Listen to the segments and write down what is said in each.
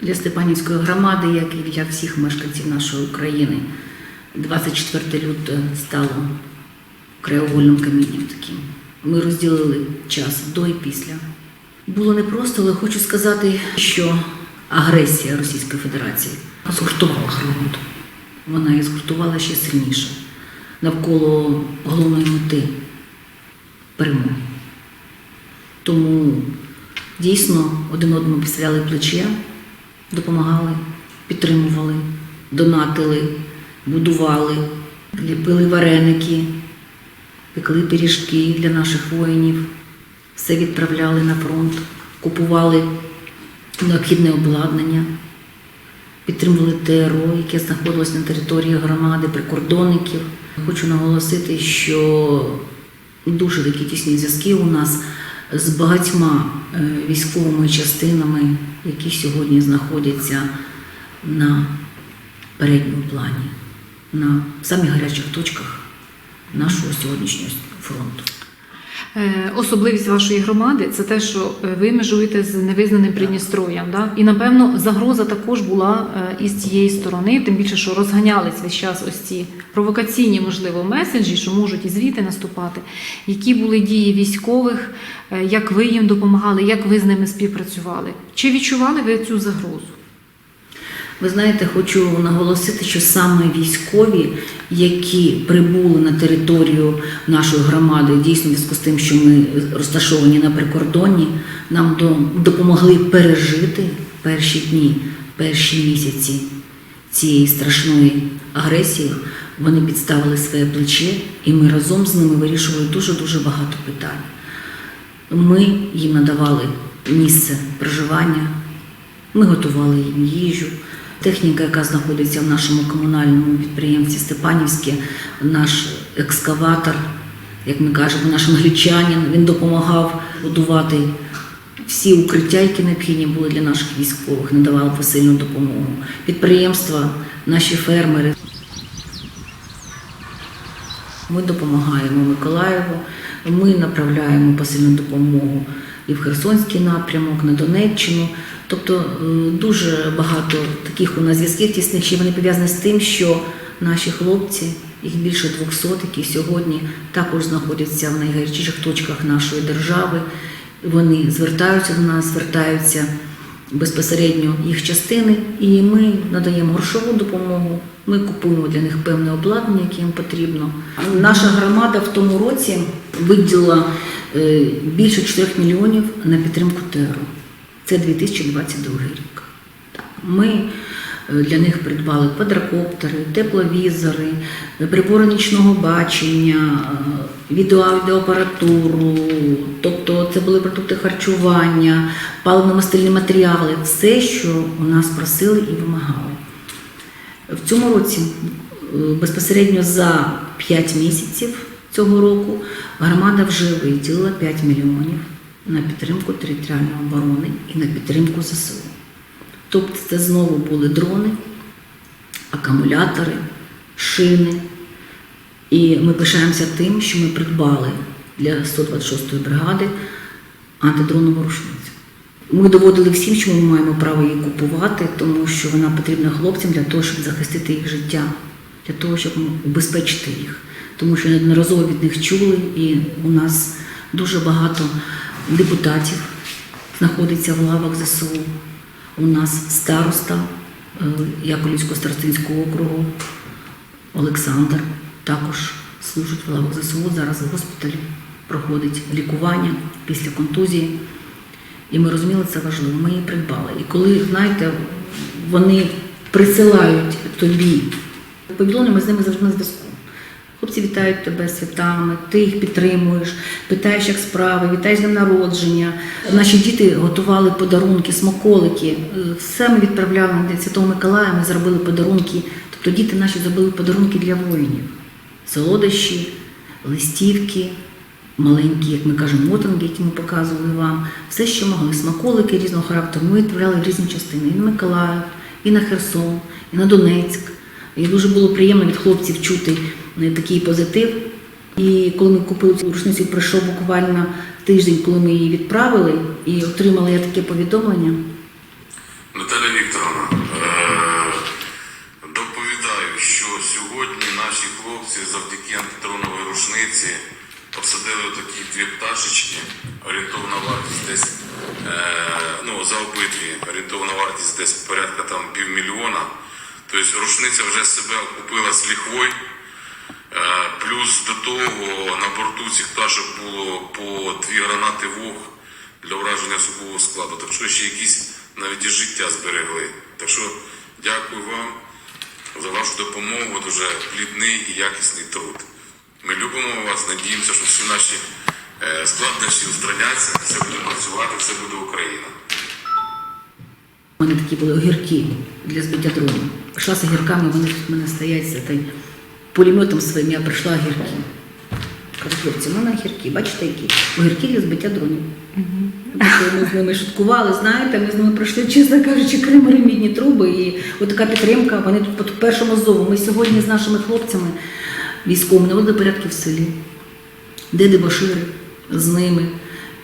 Для Степанівської громади, як і для всіх мешканців нашої України, 24 лютого стало краєвольним камінням таким. Ми розділили час до і після. Було непросто, але хочу сказати, що агресія Російської Федерації згуртувала громаду. Вона її згуртувала ще сильніше навколо головної мети перемоги. Тому дійсно один одному підставляли плече, допомагали, підтримували, донатили, будували, ліпили вареники, пекли пиріжки для наших воїнів, все відправляли на фронт, купували необхідне обладнання, підтримували ТРО, яке знаходилось на території громади, прикордонників. Хочу наголосити, що дуже такі тісні зв'язки у нас з багатьма е, військовими частинами, які сьогодні знаходяться на передньому плані, на самих гарячих точках нашого сьогоднішнього фронту. Е, Особливість вашої громади це те, що е, ви межуєте з невизнаним Придністров'ям. Да? І напевно загроза також була е, із цієї сторони, тим більше, що розганялись весь час ось ці провокаційні, можливо, меседжі, що можуть і звідти наступати. Які були дії військових, як ви їм допомагали, як ви з ними співпрацювали? Чи відчували ви цю загрозу? Ви знаєте, хочу наголосити, що саме військові, які прибули на територію нашої громади, дійсно зв'язку з тим, що ми розташовані на прикордонні, нам допомогли пережити перші дні, перші місяці цієї страшної агресії. Вони підставили своє плече, і ми разом з ними вирішували дуже дуже багато питань. Ми їм надавали місце проживання, ми готували їм їжу. Техніка, яка знаходиться в нашому комунальному підприємстві Степанівське, наш екскаватор, як ми кажемо, наш англічанин, він допомагав будувати всі укриття, які необхідні були для наших військових, надавав посильну допомогу. Підприємства, наші фермери. Ми допомагаємо Миколаєву, ми направляємо посильну допомогу і в Херсонський напрямок, на Донеччину. Тобто е, дуже багато таких у нас зв'язків тісних, що вони пов'язані з тим, що наші хлопці, їх більше 200, які сьогодні також знаходяться в найгарячіших точках нашої держави. Вони звертаються до нас, звертаються безпосередньо їх частини, і ми надаємо грошову допомогу. Ми купуємо для них певне обладнання, яке їм потрібно. Наша громада в тому році виділила е, більше 4 мільйонів на підтримку теру. Це 2022 рік. Ми для них придбали квадрокоптери, тепловізори, е, прибори нічного бачення, е, відеоаудіоапаратуру, тобто це були продукти харчування, паливно-мастильні матеріали, все, що у нас просили і вимагали. В цьому році е, безпосередньо за 5 місяців цього року громада вже виділила 5 мільйонів на підтримку територіальної оборони і на підтримку ЗСУ. Тобто це знову були дрони, акумулятори, шини. І ми пишаємося тим, що ми придбали для 126-ї бригади антидронову рушницю. Ми доводили всім, що ми маємо право її купувати, тому що вона потрібна хлопцям для того, щоб захистити їх життя, для того, щоб убезпечити їх. Тому що неодноразово від них чули, і у нас дуже багато депутатів знаходиться в лавах ЗСУ. У нас староста е, Яковлівського старостинського округу Олександр також служить в лавах ЗСУ. Зараз в госпіталі проходить лікування після контузії. І ми розуміли, це важливо. Ми її придбали. І коли, знаєте, вони присилають тобі повідомлення, ми з ними завжди на зв'язку. Хлопці вітають тебе святами, ти їх підтримуєш, питаєш, як справи, вітаєш днем народження. Наші діти готували подарунки, смаколики. Все ми відправляли для Святого Миколая, ми зробили подарунки. Тобто діти наші зробили подарунки для воїнів. Солодощі, листівки, маленькі, як ми кажемо, мотанги, які ми показували вам. Все, що могли, смаколики різного характеру. Ми відправляли в різні частини. І на Миколаїв, і на Херсон, і на Донецьк. І дуже було приємно від хлопців чути такий позитив. І коли ми купили цю рушницю, пройшов буквально тиждень, коли ми її відправили, і отримала я таке повідомлення. Наталя Вікторовна, е, доповідаю, що сьогодні наші хлопці завдяки антидроновій рушниці посадили такі дві пташечки. Орієнтовна вартість десь, е, ну, за обидві, орієнтовна вартість десь порядка там півмільйона. Тобто рушниця вже себе окупила з ліхвою. Плюс до того на борту цих пташок було по дві гранати ВОГ для враження особового складу. Так що ще якісь навіть і життя зберегли. Так що дякую вам за вашу допомогу, дуже плідний і якісний труд. Ми любимо вас, надіємося, що всі наші е, складнощі устраняться, все буде працювати, все буде Україна. У мене такі були огірки для збиття дрону. Пішла з огірками, вони в мене стоять пулеметом своїм, я прийшла огірки. Кажу, хлопці, ну на огірки, бачите, які? Огірки для збиття дронів. Ми з ними шуткували, знаєте, ми з ними пройшли, чесно кажучи, креморемідні труби. І от така підтримка, вони тут по першому зову. Ми сьогодні з нашими хлопцями військовими навели порядки в селі. Де дебошири з ними,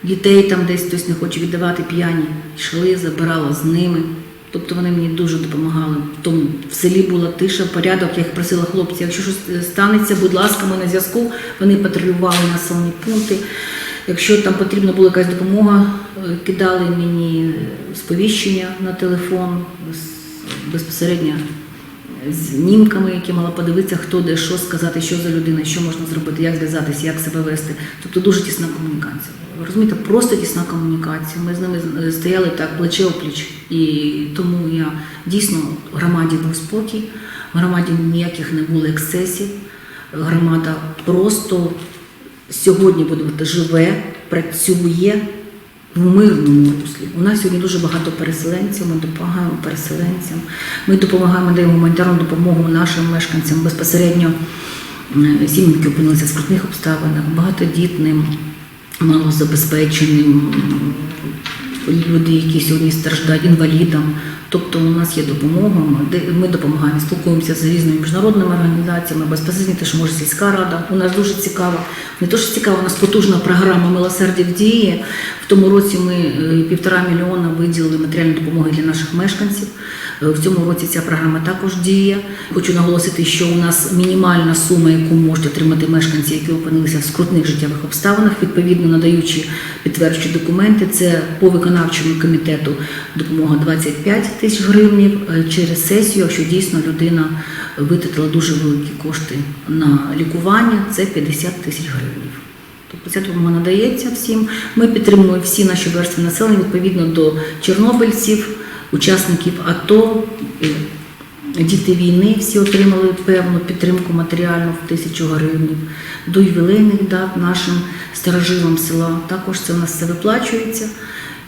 дітей там десь хтось не хоче віддавати п'яні, йшли, забирала з ними. Тобто вони мені дуже допомагали. Тому в селі була тиша, порядок, я їх просила хлопці, якщо щось станеться, будь ласка, ми на зв'язку. Вони патрулювали населені пункти. Якщо там потрібна була якась допомога, е, кидали мені сповіщення на телефон безпосередньо знімками, які мала подивитися, хто де що сказати, що за людина, що можна зробити, як зв'язатися, як себе вести. Тобто дуже тісна комунікація. Розумієте, просто тісна комунікація. Ми з ними е, стояли так плече опліч. І тому я дійсно в громаді був спокій, в громаді ніяких не було ексцесів. Громада просто сьогодні буде живе, працює в мирному руслі. У нас сьогодні дуже багато переселенців, ми допомагаємо переселенцям, ми допомагаємо, даємо гуманітарну допомогу нашим мешканцям безпосередньо сім'ям, які опинилися в скрутних обставинах, багатодітним, малозабезпеченим, люди, які сьогодні страждають, інвалідам. Тобто у нас є допомога, ми, допомагаємо, спілкуємося з різними міжнародними організаціями, безпосередньо те, що може сільська рада. У нас дуже цікаво. Не то, що цікаво, у нас потужна програма Милосердя в дії. В тому році ми е, півтора мільйона виділили матеріальної допомоги для наших мешканців. Е, В цьому році ця програма також діє. Хочу наголосити, що у нас мінімальна сума, яку можуть отримати мешканці, які опинилися в скрутних життєвих обставинах, відповідно надаючи підтверджуючі документи. Це по виконавчому комітету допомога 25 тисяч гривнів е, через сесію, якщо дійсно людина витратила дуже великі кошти на лікування, це 50 тисяч гривень. Тобто ця допомога надається всім. Ми підтримуємо всі наші верстви населення відповідно до чорнобильців, учасників АТО. е, Діти війни всі отримали певну підтримку матеріальну в тисячу гривень. До ювілейних дат нашим старожилам села також це у нас все виплачується.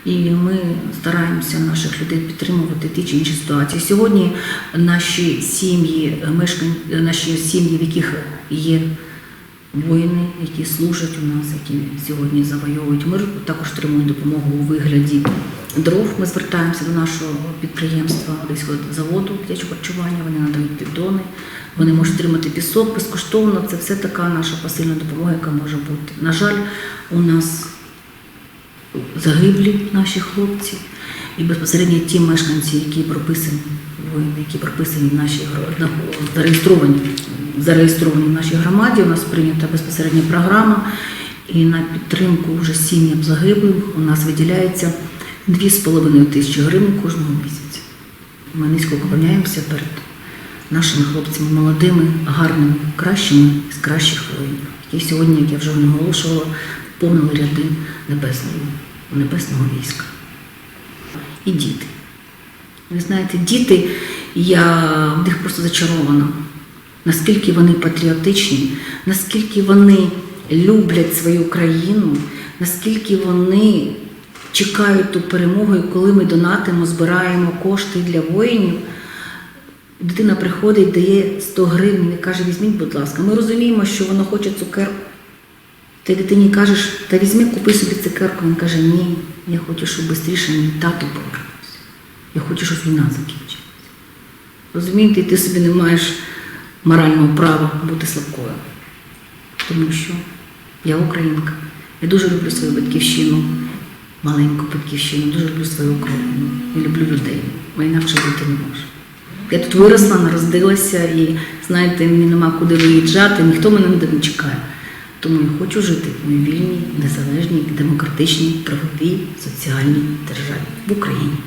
І ми стараємося наших людей підтримувати ті чи інші ситуації. Сьогодні наші сім'ї, мешкан... наші сім'ї, в яких є воїни, які служать у нас, які сьогодні завойовують мир, також отримують допомогу у вигляді дров. Ми звертаємося до нашого підприємства от заводу харчування. Вони надають піддони, вони можуть отримати пісок безкоштовно. Це все така наша посильна допомога, яка може бути. На жаль, у нас загиблі наші хлопці, і безпосередньо ті мешканці, які прописані воїни, які прописані в нашій зареєстровані, зареєстровані в нашій громаді. У нас прийнята безпосередня програма, і на підтримку вже сім'ям загиблих у нас виділяється 2,5 тисячі гривень кожного місяця. Ми низько поклоняємося перед нашими хлопцями молодими, гарними, кращими з кращих воїнів, які сьогодні, як я вже наголошувала, повнили ряди небесного, небесного війська. І діти. Ви знаєте, діти, я в них просто зачарована. Наскільки вони патріотичні, наскільки вони люблять свою країну, наскільки вони чекають ту перемогу, і коли ми донатимо, збираємо кошти для воїнів. Дитина приходить, дає 100 гривень і каже, візьміть, будь ласка. Ми розуміємо, що воно хоче цукерку. Ти дитині кажеш, та візьми, купи собі цукерку. Він каже, ні, я хочу, щоб швидше мій тато повернувся. Я хочу, щоб війна закінчилася. Розумієте, і ти собі не маєш морального права бути слабкою. Тому що я українка. Я дуже люблю свою батьківщину, маленьку батьківщину, дуже люблю свою Україну. Я люблю людей. а інакше бути не може. Я тут виросла, народилася і знаєте, мені нема куди виїжджати, ніхто мене не чекає. Тому я хочу жити в вільній, незалежній, демократичній, правовій, соціальній державі в Україні.